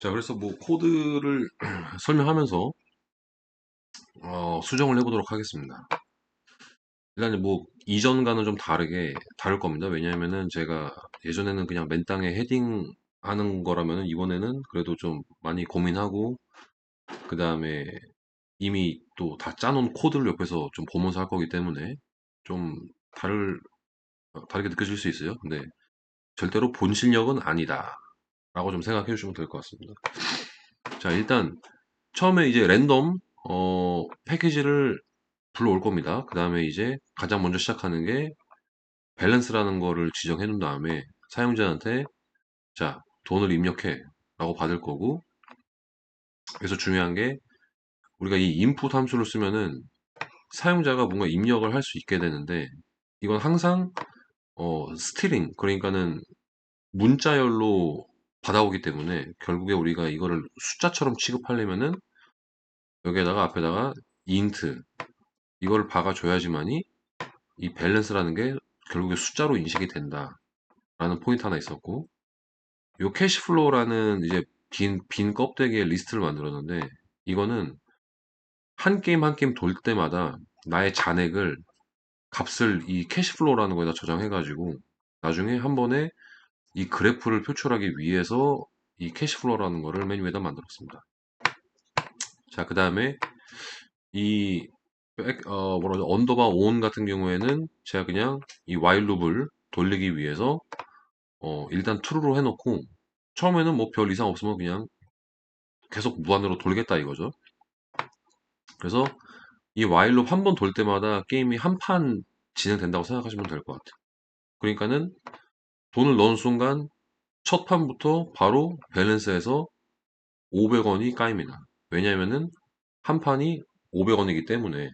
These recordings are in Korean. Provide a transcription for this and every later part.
자, 그래서 뭐 코드를 설명하면서 어, 수정을 해보도록 하겠습니다. 일단 뭐 이전과는 좀 다르게 다를 겁니다. 왜냐하면은 제가 예전에는 그냥 맨 땅에 헤딩 하는 거라면은 이번에는 그래도 좀 많이 고민하고 그 다음에 이미 또 다 짜놓은 코드를 옆에서 좀 보면서 할 거기 때문에 좀 다를 어, 다르게 느껴질 수 있어요. 근데 절대로 본 실력은 아니다. 라고 좀 생각해 주시면 될 것 같습니다. 자, 일단 처음에 이제 랜덤 어, 패키지를 불러올 겁니다. 그 다음에 이제 가장 먼저 시작하는 게 밸런스라는 거를 지정해 놓은 다음에 사용자한테 자, 돈을 입력해 라고 받을 거고 그래서 중요한 게 우리가 이 input 함수를 쓰면은 사용자가 뭔가 입력을 할 수 있게 되는데 이건 항상 어, 스트링 그러니까는 문자열로 받아오기 때문에 결국에 우리가 이거를 숫자처럼 취급하려면은 여기에다가 앞에다가 int 이걸 박아줘야지만이 이 밸런스라는 게 결국에 숫자로 인식이 된다 라는 포인트 하나 있었고 요 캐시플로우라는 이제 빈, 빈 껍데기의 리스트를 만들었는데 이거는 한 게임 한 게임 돌 때마다 나의 잔액을 값을 이 캐시플로우라는 거에다 저장해가지고 나중에 한 번에 이 그래프를 표출하기 위해서 이 캐시플로우라는 거를 맨 위에다 만들었습니다. 자, 그 다음에 이 백, 어, 뭐라 죠 언더바 온 같은 경우에는 제가 그냥 이 while 룹을 돌리기 위해서 어, 일단 true로 해놓고 처음에는 뭐 별 이상 없으면 그냥 계속 무한으로 돌겠다 이거죠. 그래서 이 while 룹한번 돌 때마다 게임이 한 판 진행된다고 생각하시면 될 것 같아요. 그러니까는 돈을 넣은 순간 첫 판부터 바로 밸런스에서 500원이 까입니다. 왜냐면은 한 판이 500원이기 때문에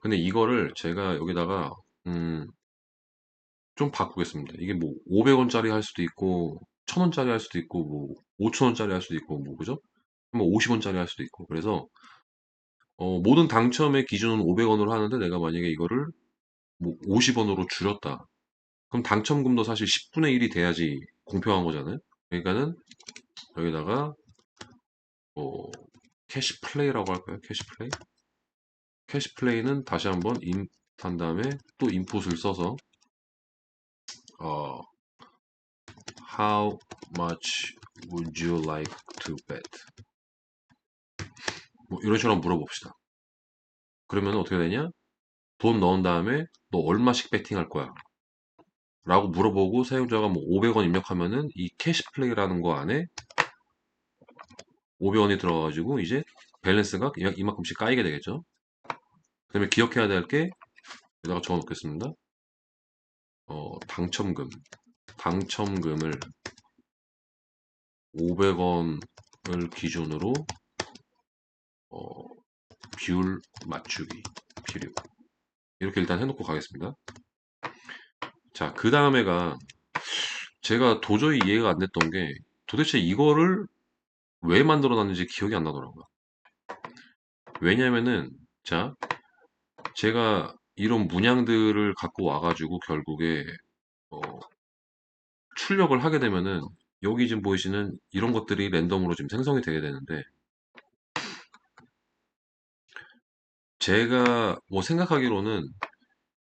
근데 이거를 제가 여기다가 음, 좀 바꾸겠습니다. 이게 뭐 500원짜리 할 수도 있고 1000원짜리 할 수도 있고 뭐 5000원짜리 할 수도 있고 뭐 그죠? 뭐 50원짜리 할 수도 있고 그래서 어, 모든 당첨의 기준은 500원으로 하는데 내가 만약에 이거를 뭐 50원으로 줄였다. 그럼 당첨금도 사실 10분의 1이 돼야지 공평한 거잖아요. 그러니까는 여기다가 뭐 캐시 플레이라고 할까요? 캐시 플레이? 캐시 플레이는 다시 한번 인한 다음에 또 인풋을 써서 어, How much would you like to bet? 뭐 이런 식으로 한번 물어봅시다. 그러면 어떻게 되냐? 돈 넣은 다음에 너 얼마씩 베팅할 거야? 라고 물어보고 사용자가 뭐 500원 입력하면은 이 캐시 플레이라는 거 안에 500원이 들어가가지고 이제 밸런스가 이만큼씩 까이게 되겠죠. 그 다음에 기억해야 될 게 여기다가 적어 놓겠습니다. 어, 당첨금. 당첨금을 500원을 기준으로 어, 비율 맞추기 필요. 이렇게 일단 해놓고 가겠습니다. 자, 그 다음에가 제가 도저히 이해가 안 됐던 게 도대체 이거를 왜 만들어 놨는지 기억이 안 나더라고요. 왜냐면은 자, 제가 이런 문양들을 갖고 와가지고 결국에 어, 출력을 하게 되면은 여기 지금 보이시는 이런 것들이 랜덤으로 지금 생성이 되게 되는데 제가 뭐 생각하기로는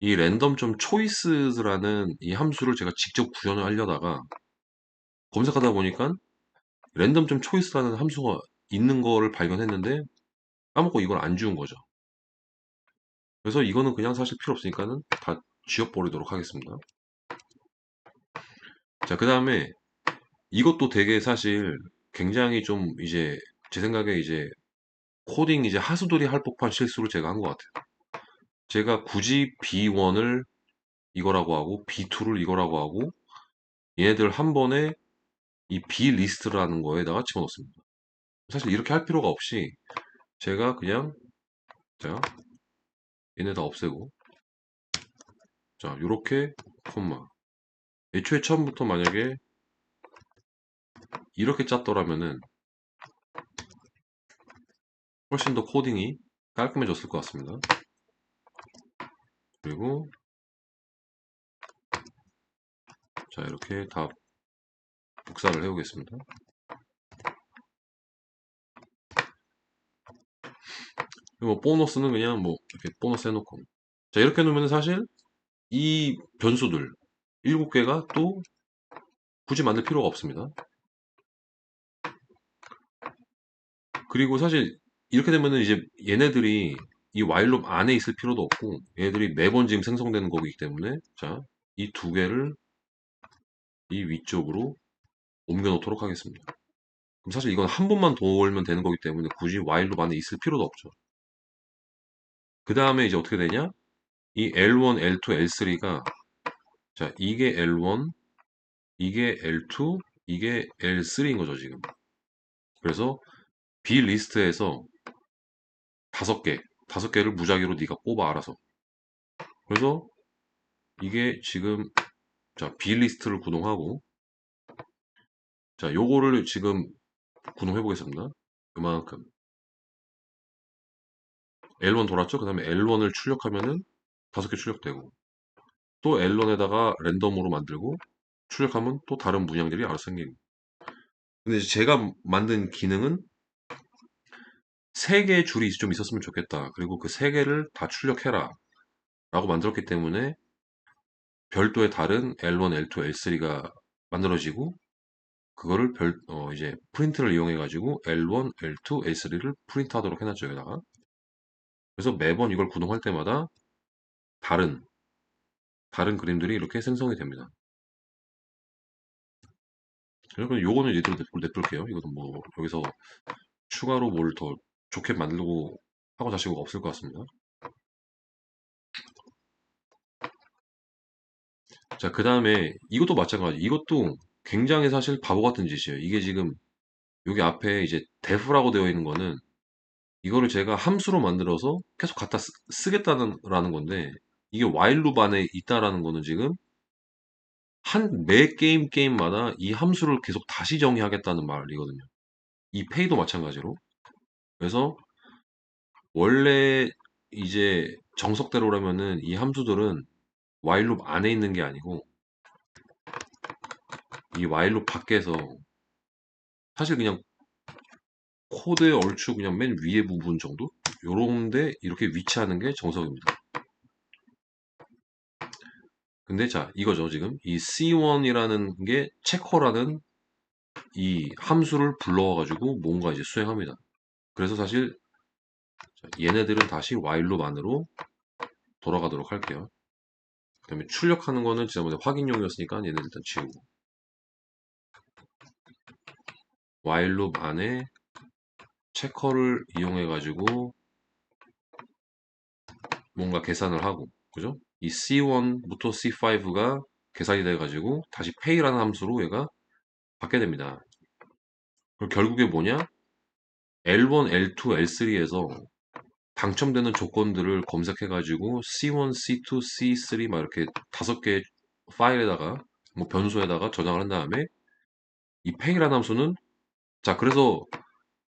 이좀 초이스라는 이 함수를 제가 직접 구현을 하려다가 검색하다 보니까 랜덤 좀 초이스라는 함수가 있는 거를 발견했는데 까먹고 이걸 안 지운 거죠. 그래서 이거는 그냥 사실 필요 없으니까는 다 지워버리도록 하겠습니다. 자, 그 다음에 이것도 되게 사실 굉장히 좀 이제 제 생각에 이제 코딩 이제 하수돌이 할 법한 실수를 제가 한 것 같아요. 제가 굳이 B1을 이거라고 하고 B2를 이거라고 하고 얘네들 한 번에 이 B 리스트라는 거에다가 집어넣습니다. 사실 이렇게 할 필요가 없이 제가 그냥 자 얘네 다 없애고 자 요렇게 콤마 애초에 처음부터 만약에 이렇게 짰더라면은 훨씬 더 코딩이 깔끔해졌을 것 같습니다. 그리고 자 이렇게 다 복사를 해 보겠습니다. 뭐 보너스는 그냥 뭐 이렇게 보너스 해놓고. 자 이렇게 놓으면 사실 이 변수들 7개가 또 굳이 만들 필요가 없습니다. 그리고 사실 이렇게 되면은 이제 얘네들이 이 whileloop 안에 있을 필요도 없고 얘들이 매번 지금 생성되는 거기 때문에 자 이 두 개를 이 위쪽으로 옮겨 놓도록 하겠습니다. 그럼 사실 이건 한 번만 돌면 되는 거기 때문에 굳이 whileloop 안에 있을 필요도 없죠. 그 다음에 이제 어떻게 되냐? 이 L1, L2, L3가 자 이게 L1, 이게 L2, 이게 L3인 거죠 지금. 그래서 B 리스트에서 다섯 개, 다섯 개를 무작위로 네가 뽑아 알아서. 그래서 이게 지금 자 B 리스트를 구동하고 자 요거를 지금 구동해 보겠습니다. 그만큼 L1 돌았죠? 그 다음에 L1을 출력하면은 다섯 개 출력되고 또 L1에다가 랜덤으로 만들고 출력하면 또 다른 문양들이 알아서 생기고 근데 제가 만든 기능은 세 개의 줄이 좀 있었으면 좋겠다. 그리고 그 세 개를 다 출력해라. 라고 만들었기 때문에 별도의 다른 L1, L2, L3가 만들어지고 그거를 별, 어, 이제 프린트를 이용해 가지고 L1, L2, L3를 프린트 하도록 해놨죠, 여기다가. 그래서 매번 이걸 구동할 때마다 다른, 다른 그림들이 이렇게 생성이 됩니다. 그러면 요거는 이대로 냅둘게요. 이것도 뭐, 여기서 추가로 뭘 더 좋게 만들고 하고 자시고 없을 것 같습니다. 자, 그 다음에 이것도 마찬가지. 이것도 굉장히 사실 바보 같은 짓이에요. 이게 지금 여기 앞에 이제 def라고 되어 있는 거는 이거를 제가 함수로 만들어서 계속 갖다 쓰, 겠다는 라는 건데 이게 while 안에 있다라는 거는 지금 한 매 게임 게임마다 이 함수를 계속 다시 정의하겠다는 말이거든요. 이 pay도 마찬가지로. 그래서 원래 이제 정석대로라면은 이 함수들은 while loop 안에 있는 게 아니고 이 while loop 밖에서 사실 그냥 코드의 얼추 그냥 맨 위에 부분 정도? 요런데 이렇게 위치하는 게 정석입니다. 근데 자 이거죠 지금 이 C1이라는 게 체커라는 이 함수를 불러와 가지고 뭔가 이제 수행합니다. 그래서 사실 얘네들은 다시 while loop 안으로 돌아가도록 할게요. 그 다음에 출력하는 거는 지난번에 확인용이었으니까 얘네들 일단 지우고 while loop 안에 체커를 이용해 가지고 뭔가 계산을 하고 그죠? 이 C1부터 C5가 계산이 돼 가지고 다시 pay라는 함수로 얘가 받게 됩니다. 그럼 결국에 뭐냐? L1, L2, L3에서 당첨되는 조건들을 검색해 가지고 C1, C2, C3 막 이렇게 다섯 개 파일에다가 뭐 변수에다가 저장을 한 다음에 이 pay라는 함수는 자 그래서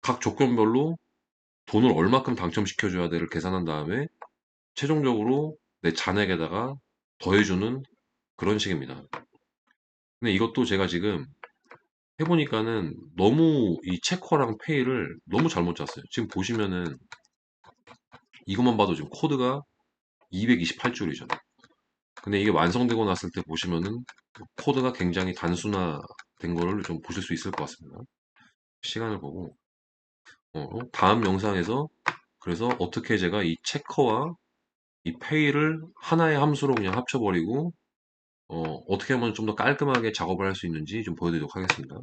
각 조건별로 돈을 얼마큼 당첨시켜 줘야 돼를 계산한 다음에 최종적으로 내 잔액에다가 더해주는 그런 식입니다. 근데 이것도 제가 지금 해보니까는 너무 이 체커랑 페이를 너무 잘못 짰어요. 지금 보시면은 이것만 봐도 지금 코드가 228줄이죠. 근데 이게 완성되고 났을 때 보시면은 코드가 굉장히 단순화된 거를 좀 보실 수 있을 것 같습니다. 시간을 보고 어, 다음 영상에서 그래서 어떻게 제가 이 체커와 이 페이를 하나의 함수로 그냥 합쳐버리고 어, 어떻게 하면 좀 더 깔끔하게 작업을 할 수 있는지 좀 보여드리도록 하겠습니다.